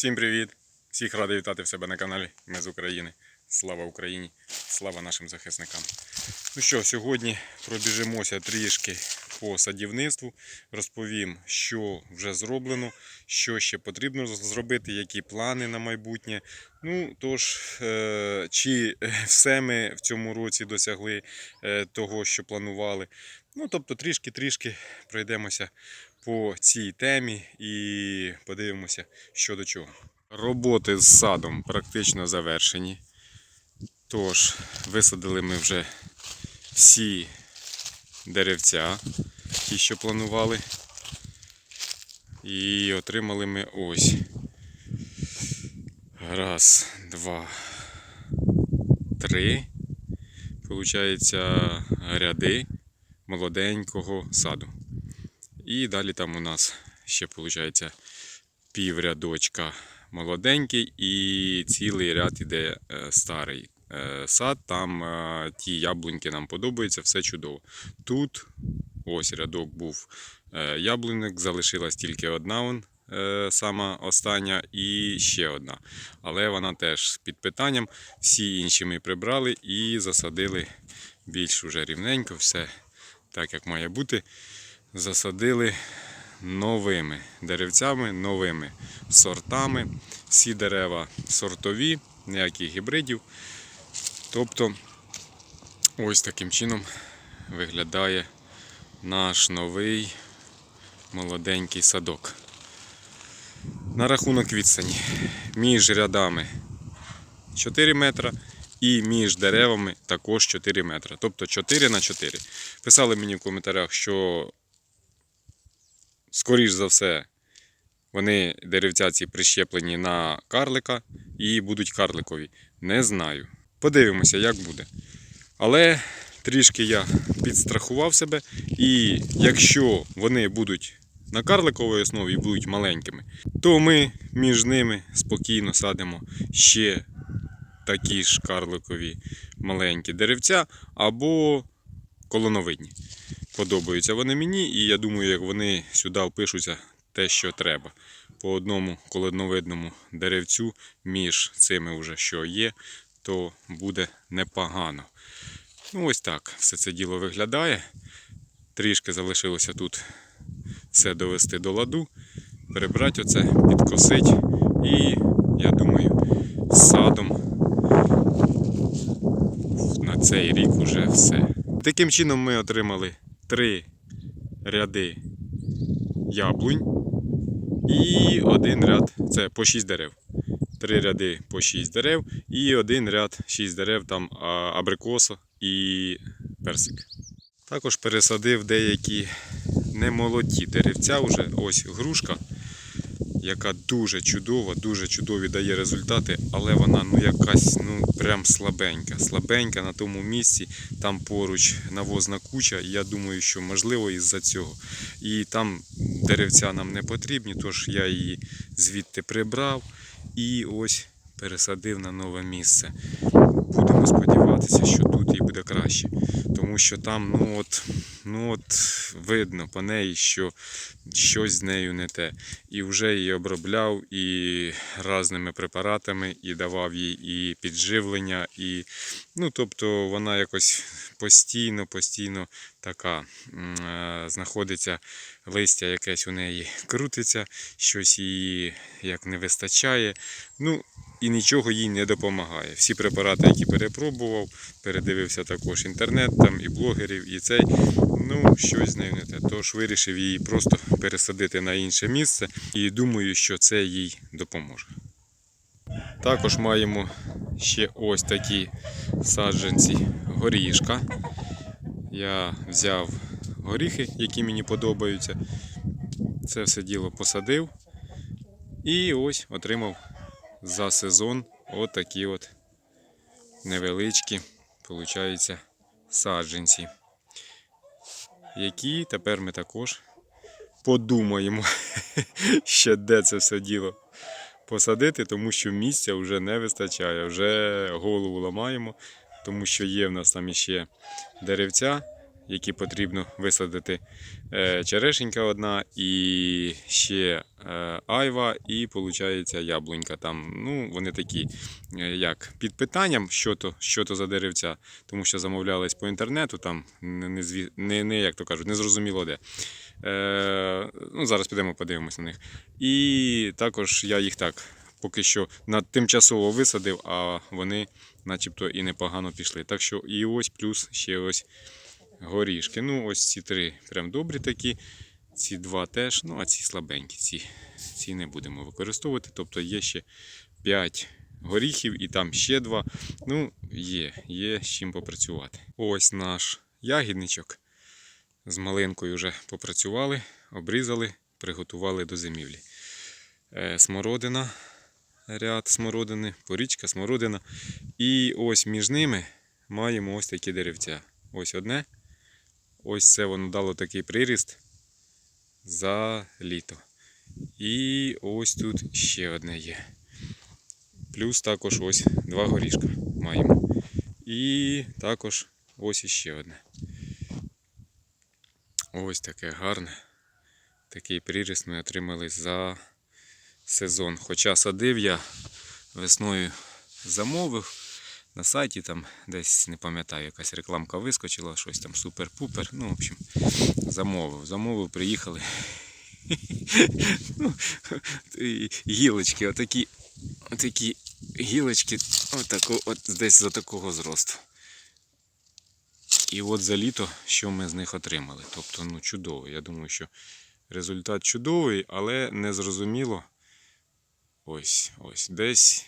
Всім привіт! Всіх радий вітати в себе на каналі. Ми з України. Слава Україні! Слава нашим захисникам! Ну що, сьогодні пробіжимося трішки по садівництву. Розповім, що вже зроблено, що ще потрібно зробити, які плани на майбутнє. Ну тож, е, чи все ми в цьому році досягли е, того, що планували. Ну, тобто, трішки-трішки пройдемося по цій темі і подивимося, що до чого. Роботи з садом практично завершені. Тож, висадили ми вже всі деревця, ті, що планували. І отримали ми ось. Раз, два, три. Получається ряди молоденького саду. І далі там у нас ще виходить піврядочка молоденький і цілий ряд іде е, старий е, сад. Там е, ті яблуньки нам подобаються, все чудово. Тут ось рядок був яблуньок, залишилась тільки одна он, е, сама остання і ще одна. Але вона теж під питанням. Всі інші ми прибрали і засадили більш уже рівненько, все так як має бути засадили новими деревцями, новими сортами. Всі дерева сортові, ніяких гібридів. Тобто, ось таким чином виглядає наш новий молоденький садок. На рахунок відстані між рядами 4 метра і між деревами також 4 метри. Тобто 4 на 4. Писали мені в коментарях, що скоріш за все, вони деревця ці прищеплені на карлика і будуть карликові. Не знаю. Подивимося, як буде. Але трішки я підстрахував себе, і якщо вони будуть на карликовій основі і будуть маленькими, то ми між ними спокійно садимо ще такі ж карликові маленькі деревця або колоновидні. Подобаються вони мені, і я думаю, як вони сюди впишуться те, що треба. По одному колоновидному деревцю між цими вже що є, то буде непогано. Ну ось так все це діло виглядає. Трішки залишилося тут все довести до ладу, перебрати оце, підкосить. І я думаю, садом на цей рік уже все. Таким чином ми отримали три ряди яблунь і один ряд це по 6 дерев. Три ряди по 6 дерев і один ряд 6 дерев, там абрикоса і персик. Також пересадив деякі немолоді деревця, вже ось грушка, яка дуже чудова, дуже чудові дає результати, але вона ну якась ну прям слабенька. Слабенька на тому місці, там поруч навозна куча. Я думаю, що можливо із-за цього. І там деревця нам не потрібні, тож я її звідти прибрав і ось пересадив на нове місце. Будемо сподіватися, що тут їй буде краще. Тому що там, ну от, ну от видно по неї, що щось з нею не те. І вже її обробляв і разними препаратами, і давав їй і підживлення, і ну, тобто вона якось постійно, постійно така е, знаходиться листя якесь у неї крутиться, щось їй як не вистачає. Ну, і нічого їй не допомагає. Всі препарати, які перепробував, передивився також інтернет, там і блогерів, і цей. Ну, щось з нею не те. Тож вирішив її просто пересадити на інше місце і думаю, що це їй допоможе. Також маємо ще ось такі саджанці горішка. Я взяв горіхи, які мені подобаються. Це все діло посадив. І ось отримав за сезон отакі от невеличкі, виходить, саджанці. Які тепер ми також подумаємо, ще де це все діло посадити, тому що місця вже не вистачає. Вже голову ламаємо, тому що є в нас там іще деревця, які потрібно висадити. Е, Черешенька одна і ще е, айва, і виходить яблунька. Там, ну, вони такі, е, як під питанням, що то, що то за деревця, тому що замовлялись по інтернету, там не, не, не, як то кажуть, не зрозуміло де. Е, ну, зараз підемо подивимось на них. І також я їх так поки що на тимчасово висадив, а вони начебто і непогано пішли. Так що і ось плюс ще ось горішки. Ну, ось ці три прям добрі такі. Ці два теж, ну а ці слабенькі, ці, ці не будемо використовувати. Тобто є ще 5 горіхів і там ще два. Ну, є, є з чим попрацювати. Ось наш ягідничок. З малинкою вже попрацювали, обрізали, приготували до зимівлі. Е, Смородина, ряд смородини, порічка, смородина. І ось між ними маємо ось такі деревця. Ось одне. Ось це воно дало такий приріст за літо. І ось тут ще одне є. Плюс також ось два горішка маємо. І також ось іще одне. Ось таке гарне. Такий приріст ми отримали за сезон. Хоча садив я весною замовив на сайті, там десь не пам'ятаю, якась рекламка вискочила, щось там супер-пупер. Ну, в общем, замовив. Замовив, приїхали. Ну, гілочки, отакі, отакі гілочки, отако, от десь за такого зросту. І от за літо, що ми з них отримали. Тобто, ну, чудово. Я думаю, що результат чудовий, але не зрозуміло. Ось, ось, десь.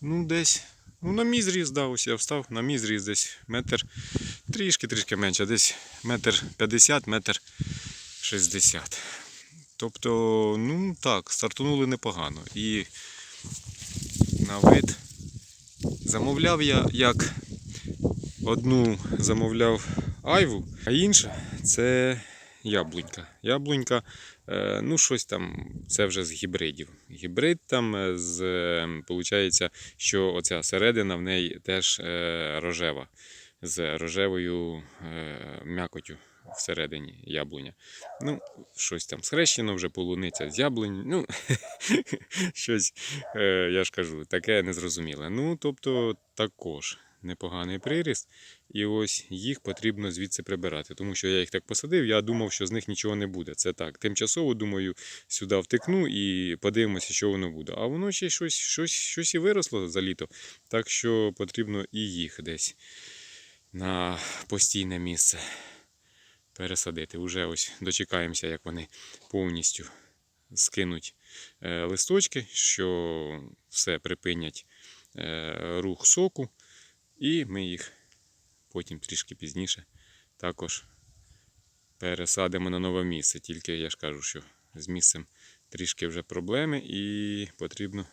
Ну, десь. Ну, на мій зріз, да, ось я встав, на мій зріз десь метр трішки-трішки менше, десь метр 50, метр 60. Тобто, ну так, стартанули непогано. І на вид замовляв я як одну замовляв айву, а інша це яблунька. Яблунька, е, ну щось там, це вже з гібридів. Гібрид там е, з, е, получається, що оця середина в неї теж е, рожева, з рожевою е, м'якотю всередині яблуня. Ну, щось там схрещено вже полуниця з яблунь. Ну, щось, е, я ж кажу, таке незрозуміле. Ну, тобто, також непоганий приріст. І ось їх потрібно звідси прибирати. Тому що я їх так посадив, я думав, що з них нічого не буде. Це так. Тимчасово, думаю, сюди втикну і подивимося, що воно буде. А воно ще щось, щось, щось і виросло за літо. Так що потрібно і їх десь на постійне місце пересадити. Уже ось дочекаємося, як вони повністю скинуть е, листочки, що все припинять е, рух соку, і ми їх потім трішки пізніше також пересадимо на нове місце. Тільки я ж кажу, що з місцем трішки вже проблеми і потрібно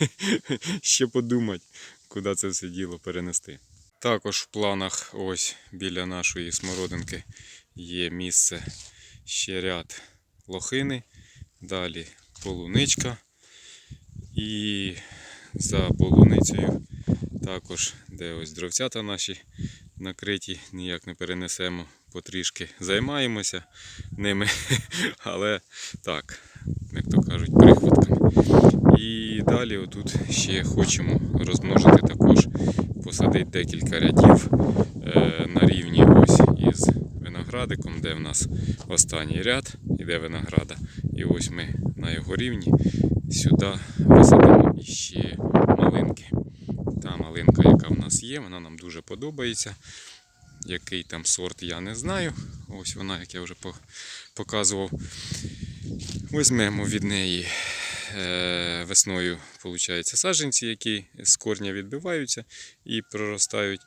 ще подумати, куди це все діло перенести. Також в планах ось біля нашої смородинки є місце ще ряд лохини, далі полуничка і за полуницею також, де ось дровцята наші накриті, ніяк не перенесемо, потрішки займаємося ними, але так, як то кажуть, прихватками. І далі отут ще хочемо розмножити також, посадити декілька рядів е, на рівні ось із виноградиком, де в нас останній ряд іде винограда. І ось ми на його рівні сюди висадимо іще малинки. Та малинка, яка в нас є, вона нам дуже подобається. Який там сорт, я не знаю. Ось вона, як я вже показував. Візьмемо від неї е, весною виходить, саджанці, які з корня відбиваються і проростають.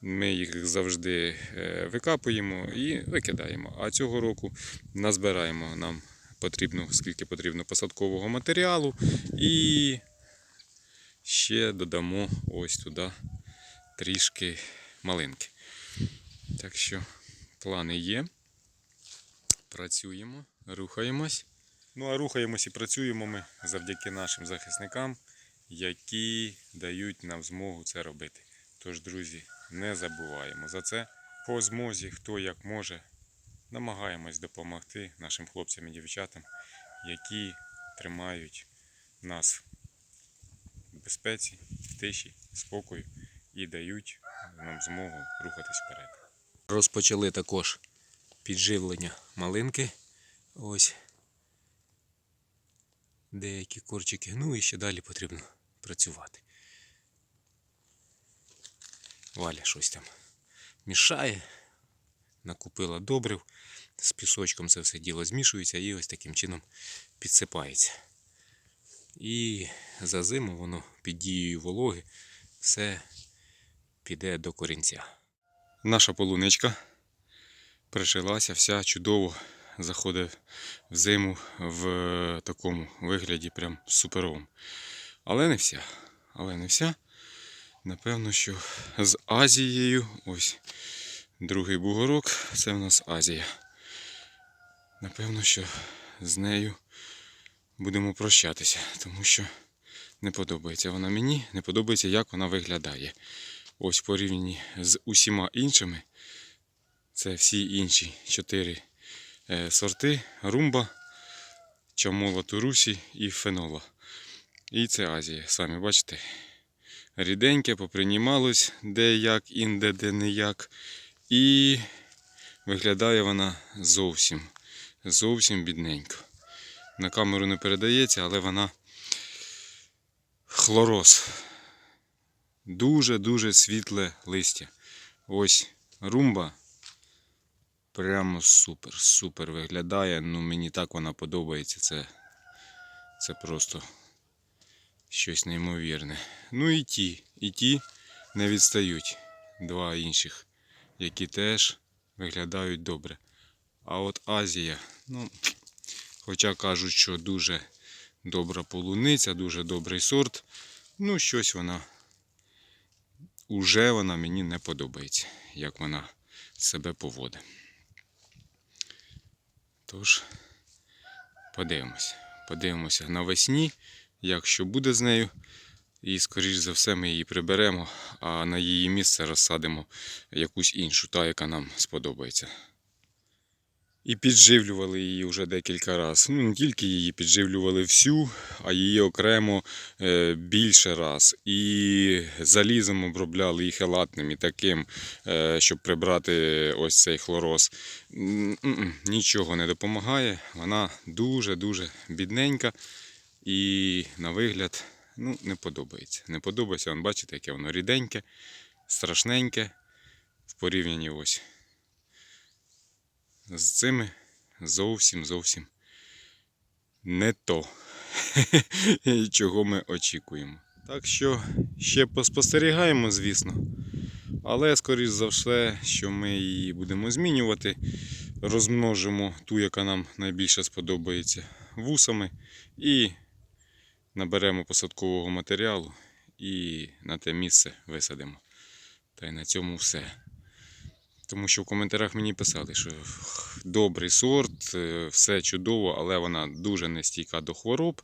Ми їх завжди е, викапуємо і викидаємо. А цього року назбираємо нам потрібно, скільки потрібно посадкового матеріалу і ще додамо ось туди трішки малинки. Так що плани є. Працюємо, рухаємось. Ну а рухаємось і працюємо ми завдяки нашим захисникам, які дають нам змогу це робити. Тож, друзі, не забуваємо за це, по змозі, хто як може, намагаємось допомогти нашим хлопцям і дівчатам, які тримають нас в безпеці, в тиші, спокою і дають нам змогу рухатись вперед. Розпочали також підживлення малинки. Ось деякі корчики. Ну і ще далі потрібно працювати. Валя щось там мішає, накупила добрив, з пісочком це все діло змішується і ось таким чином підсипається. І за зиму воно під дією вологи все піде до корінця. Наша полуничка прижилася вся чудово заходить в зиму в такому вигляді, прям суперовому. Але не вся. Але не вся. Напевно, що з Азією, ось другий бугорок, це в нас Азія. Напевно, що з нею будемо прощатися, тому що не подобається вона мені, не подобається, як вона виглядає. Ось в порівнянні з усіма іншими, це всі інші чотири е, сорти: румба, чамола турусі і фенола. І це Азія. Самі бачите, ріденьке, попринімалось де як, інде, де не як. І виглядає вона зовсім, зовсім бідненько. На камеру не передається, але вона хлороз. Дуже-дуже світле листя. Ось румба. Прямо супер, супер виглядає. Ну мені так вона подобається. Це, це просто щось неймовірне. Ну і ті, і ті не відстають. Два інших, які теж виглядають добре. А от Азія, ну, хоча кажуть, що дуже добра полуниця, дуже добрий сорт. Ну, щось вона уже вона мені не подобається, як вона себе поводить. Тож, подивимося. Подивимося навесні, як що буде з нею. І, скоріш за все, ми її приберемо, а на її місце розсадимо якусь іншу, та, яка нам сподобається. І підживлювали її вже декілька разів. Ну, не тільки її підживлювали всю, а її окремо е, більше раз. І залізом обробляли і хелатним, і таким, е, щоб прибрати ось цей хлороз. Нічого не допомагає. Вона дуже-дуже бідненька і на вигляд ну, не подобається. Не подобається, Вон, бачите, яке воно ріденьке, страшненьке в порівнянні ось з цими зовсім зовсім не то, чого ми очікуємо. Так що ще поспостерігаємо, звісно. Але, скоріш за все, що ми її будемо змінювати, розмножимо ту, яка нам найбільше сподобається, вусами, і наберемо посадкового матеріалу і на те місце висадимо. Та й на цьому все. Тому що в коментарях мені писали, що добрий сорт, е, все чудово, але вона дуже нестійка до хвороб,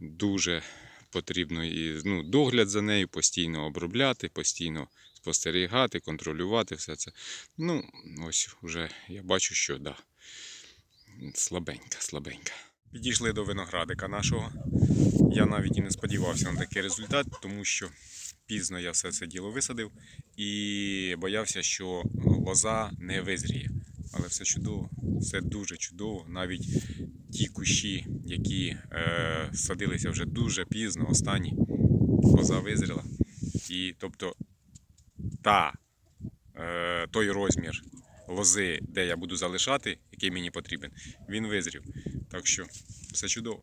дуже потрібно і, ну, догляд за нею, постійно обробляти, постійно спостерігати, контролювати все це. Ну, ось вже я бачу, що да, слабенька, слабенька. Підійшли до виноградика нашого. Я навіть і не сподівався на такий результат, тому що пізно я все це діло висадив і боявся, що лоза не визріє. Але все чудово, все дуже чудово. Навіть ті кущі, які е, садилися вже дуже пізно, останні, лоза визріла. І тобто та, е, той розмір лози, де я буду залишати, який мені потрібен, він визрів. Так що все чудово.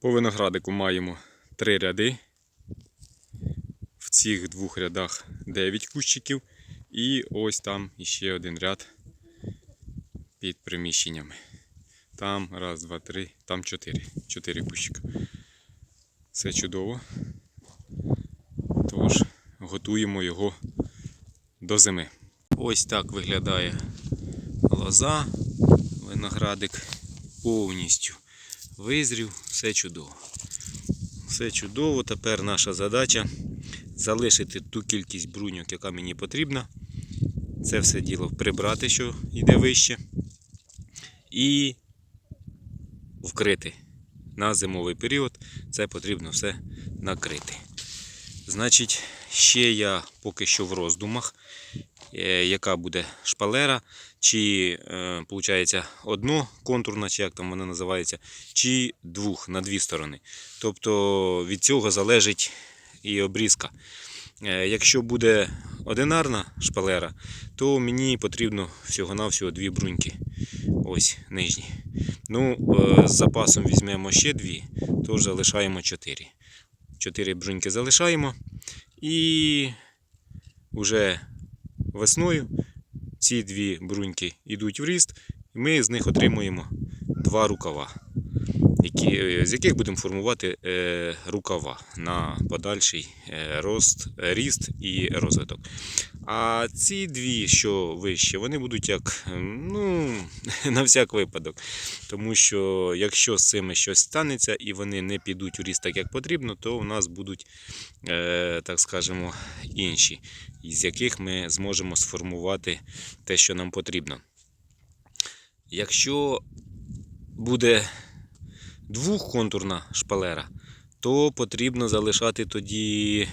По виноградику маємо три ряди. Цих двох рядах 9 кущиків. І ось там іще один ряд під приміщеннями. Там раз, два, три, там чотири. Чотири кущика. Все чудово. Тож, готуємо його до зими. Ось так виглядає лоза, виноградик повністю визрів, все чудово. Все чудово. Тепер наша задача залишити ту кількість бруньок, яка мені потрібна. Це все діло прибрати, що йде вище. І вкрити на зимовий період. Це потрібно все накрити. Значить, ще я поки що в роздумах, е, яка буде шпалера, чи е, виходить одно контурна, чи як там вона називається, чи двох на дві сторони. Тобто від цього залежить і обрізка. Е, Якщо буде одинарна шпалера, то мені потрібно всього-навсього дві бруньки. Ось нижні. Ну, е, з запасом візьмемо ще дві, тож залишаємо чотири. Чотири бруньки залишаємо. І вже весною ці дві бруньки йдуть в ріст, і ми з них отримуємо два рукава, які, е, з яких будемо формувати е, рукава на подальший е, рост, ріст і розвиток. А ці дві, що вище, вони будуть як ем, ну, на всяк випадок. Тому що якщо з цими щось станеться і вони не підуть у ріст так, як потрібно, то у нас будуть, так скажемо, інші, з яких ми зможемо сформувати те, що нам потрібно. Якщо буде двохконтурна шпалера, то потрібно залишати тоді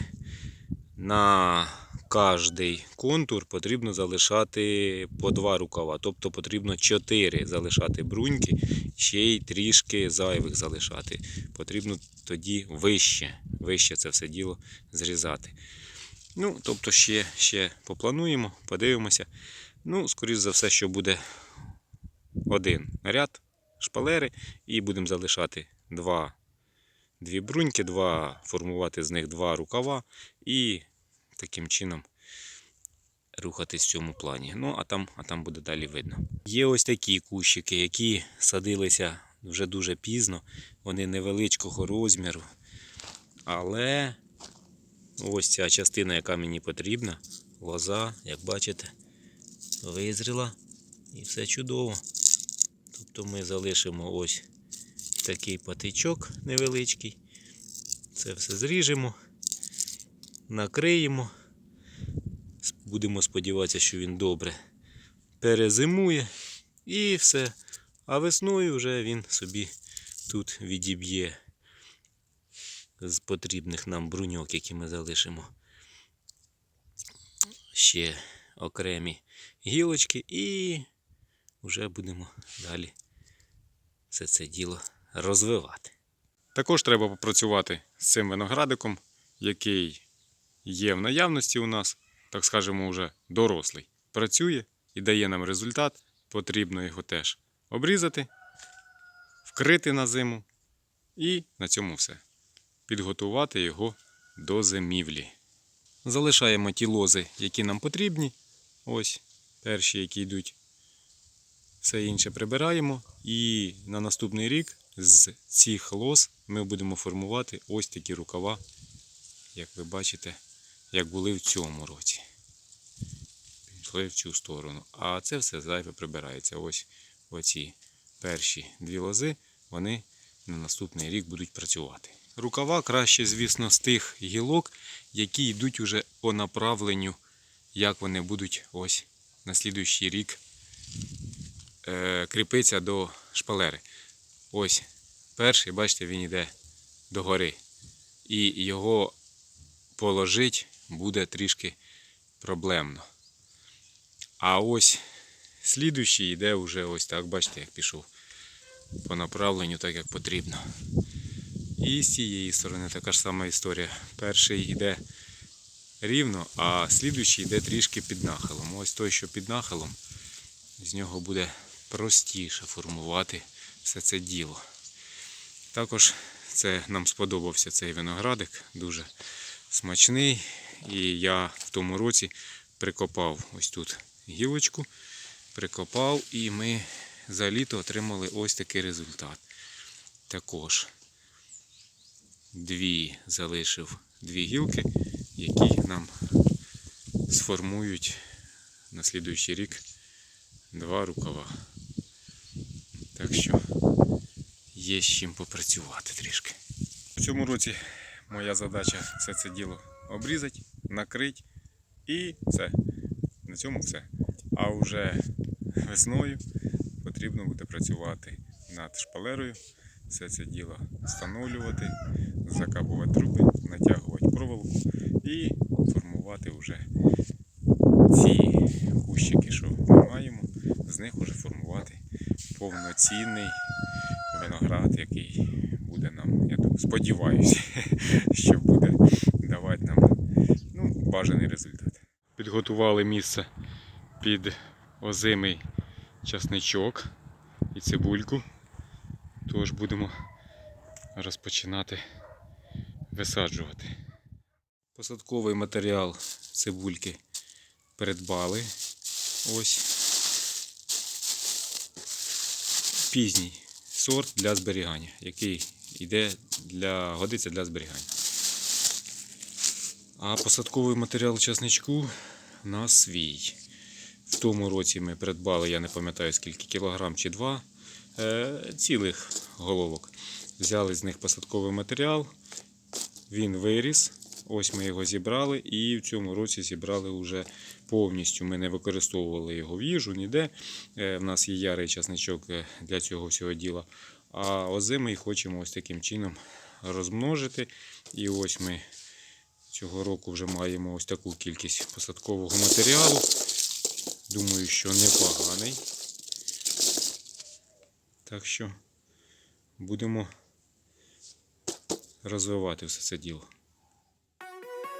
на кожний контур потрібно залишати по два рукава. Тобто потрібно 4 залишати бруньки, ще й трішки зайвих залишати. Потрібно тоді вище, вище це все діло зрізати. Ну, тобто ще, ще поплануємо, подивимося. Ну, скоріш за все, що буде один ряд шпалери, і будемо залишати два, дві бруньки, два, формувати з них два рукава і таким чином рухатись в цьому плані. Ну, а там, а там буде далі видно. Є ось такі кущики, які садилися вже дуже пізно, вони невеличкого розміру. Але ось ця частина, яка мені потрібна, лоза, як бачите, визріла і все чудово. Тобто ми залишимо ось такий патичок невеличкий. Це все зріжемо, накриємо. Будемо сподіватися, що він добре перезимує і все. А весною вже він собі тут відіб'є з потрібних нам бруньок, які ми залишимо. Ще окремі гілочки і вже будемо далі все це діло розвивати. Також треба попрацювати з цим виноградиком, який є в наявності у нас, так скажемо, вже дорослий. Працює і дає нам результат. Потрібно його теж обрізати, вкрити на зиму і на цьому все. Підготувати його до зимівлі. Залишаємо ті лози, які нам потрібні. Ось перші, які йдуть все інше прибираємо. І на наступний рік з цих лоз ми будемо формувати ось такі рукава, як ви бачите, як були в цьому році. Пішли в цю сторону. А це все зайве прибирається. Ось оці перші дві лози, вони на наступний рік будуть працювати. Рукава краще, звісно, з тих гілок, які йдуть уже по направленню, як вони будуть ось на слідуючий рік кріпиться до шпалери. Ось перший, бачите, він йде догори. І його положити буде трішки проблемно. А ось слідуючий йде вже ось так, бачите, як пішов по направленню, так як потрібно. І з цієї сторони така ж сама історія. Перший йде рівно, а слідуючий йде трішки під нахилом. Ось той, що під нахилом, з нього буде простіше формувати все це діло. Також це нам сподобався цей виноградик, дуже смачний. І я в тому році прикопав ось тут гілочку, прикопав, і ми за літо отримали ось такий результат. Також дві залишив дві гілки, які нам сформують на слідуючий рік два рукава. Так що є з чим попрацювати трішки. У цьому році моя задача все це діло обрізати, накрити і все. на цьому все. А вже весною потрібно буде працювати над шпалерою, все це діло встановлювати, закапувати труби, натягувати проволоку і формувати вже ці кущики, що ми маємо, з них вже формувати повноцінний виноград, який буде нам, я думаю, сподіваюся, що буде давати нам ну, бажаний результат. Підготували місце під озимий часничок і цибульку. Тож будемо розпочинати висаджувати. Посадковий матеріал цибульки придбали. Ось пізній сорт для зберігання, який йде для, годиться для зберігання. А посадковий матеріал часничку у нас свій. В тому році ми придбали, я не пам'ятаю скільки кілограм чи два е, цілих головок. Взяли з них посадковий матеріал, він виріс. Ось ми його зібрали і в цьому році зібрали вже повністю. Ми не використовували його в їжу ніде. Е, В нас є ярий часничок е, для цього всього діла. А озимий хочемо ось таким чином розмножити. І ось ми цього року вже маємо ось таку кількість посадкового матеріалу. Думаю, що непоганий. Так що будемо розвивати все це діло.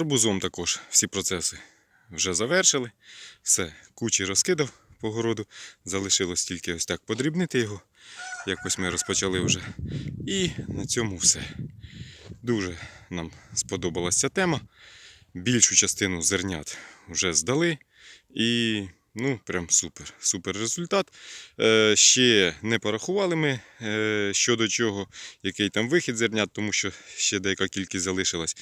гарбузом також всі процеси вже завершили. Все, кучі розкидав по городу. Залишилось тільки ось так подрібнити його. Якось ми розпочали вже. І на цьому все. Дуже нам сподобалася ця тема. Більшу частину зернят вже здали. І ну, прям супер. Супер результат. Е, ще не порахували ми е, щодо чого, який там вихід зернят, тому що ще деяка кількість залишилась.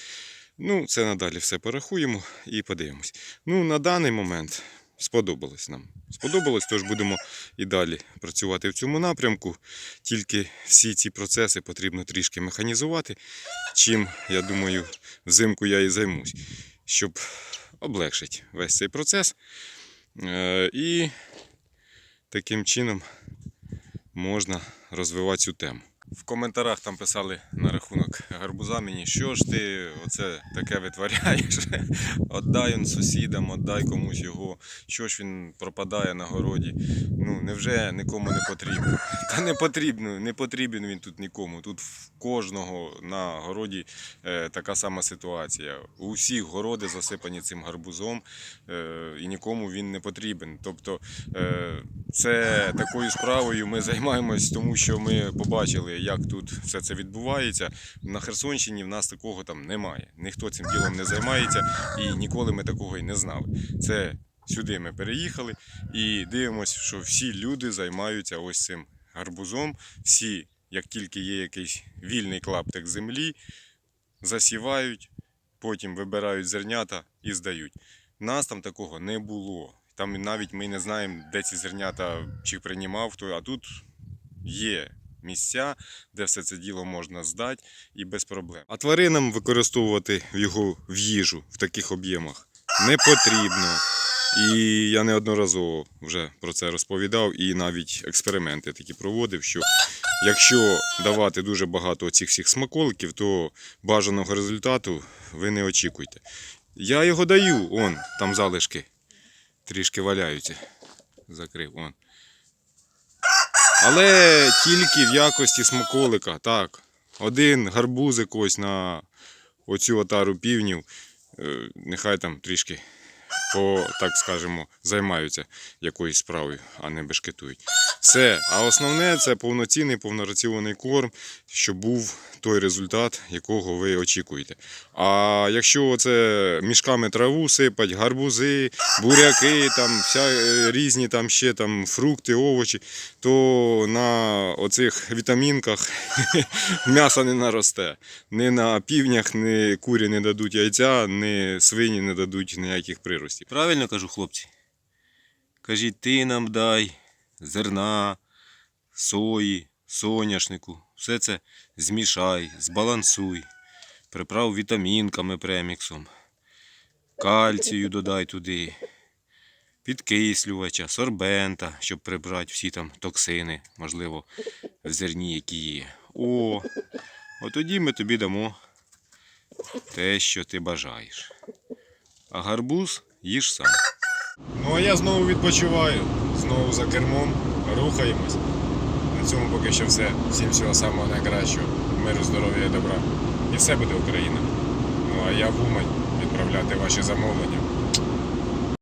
Ну, це надалі все порахуємо і подивимось. Ну, на даний момент сподобалось нам. Сподобалось, тож будемо і далі працювати в цьому напрямку. Тільки всі ці процеси потрібно трішки механізувати. Чим, я думаю, взимку я і займусь, щоб облегшити весь цей процес. Е, І таким чином можна розвивати цю тему. В коментарях там писали на рахунок гарбуза мені, що ж ти оце таке витворяєш? Отдай он сусідам, отдай комусь його. Що ж він пропадає на городі? Ну, невже нікому не потрібно? Та не потрібно, не потрібен він тут нікому. Тут в кожного на городі е, така сама ситуація. У всіх городи засипані цим гарбузом, е, і нікому він не потрібен. Тобто е, це такою справою ми займаємось, тому що ми побачили, як тут все це відбувається. На Херсонщині в нас такого там немає. Ніхто цим ділом не займається, і ніколи ми такого й не знали. Це сюди ми переїхали і дивимося, що всі люди займаються ось цим гарбузом. Всі, як тільки є якийсь вільний клаптик землі, засівають, потім вибирають зернята і здають. Нас там такого не було. Там навіть ми не знаємо, де ці зернята чи приймав хто, а тут є місця, де все це діло можна здати і без проблем. А тваринам використовувати його в їжу в таких об'ємах не потрібно. І я неодноразово вже про це розповідав, і навіть експерименти такі проводив, що якщо давати дуже багато цих всіх смаколиків, то бажаного результату ви не очікуйте. Я його даю, он, там залишки трішки валяються. Закрив, он. Але тільки в якості смаколика. Так. Один гарбузик ось на оцю отару півнів. е, Нехай там трішки по, так скажемо, займаються якоюсь справою, а не бешкетують. Все. А основне це повноцінний повнораціонний корм, щоб був той результат, якого ви очікуєте. А якщо це мішками траву сипать, гарбузи, буряки, там вся е, різні там ще там фрукти, овочі, то на оцих вітамінках м'яса не наросте. Ні на півнях, ні курі не дадуть яйця, ні свині не дадуть ніяких приростів. Правильно кажу, хлопці? Кажіть, ти нам дай зерна, сої, соняшнику. Все це змішай, збалансуй. Приправ вітамінками преміксом. Кальцію додай туди. Підкислювача, сорбента, щоб прибрати всі там токсини, можливо, в зерні, які є. О, от тоді ми тобі дамо те, що ти бажаєш. А гарбуз їж сам. Ну а я знову відпочиваю, знову за кермом, рухаємось. На цьому поки що все. Всім всього самого найкращого. Миру, здоров'я і добра. І все буде Україна. Ну а я в Умань відправляти ваші замовлення.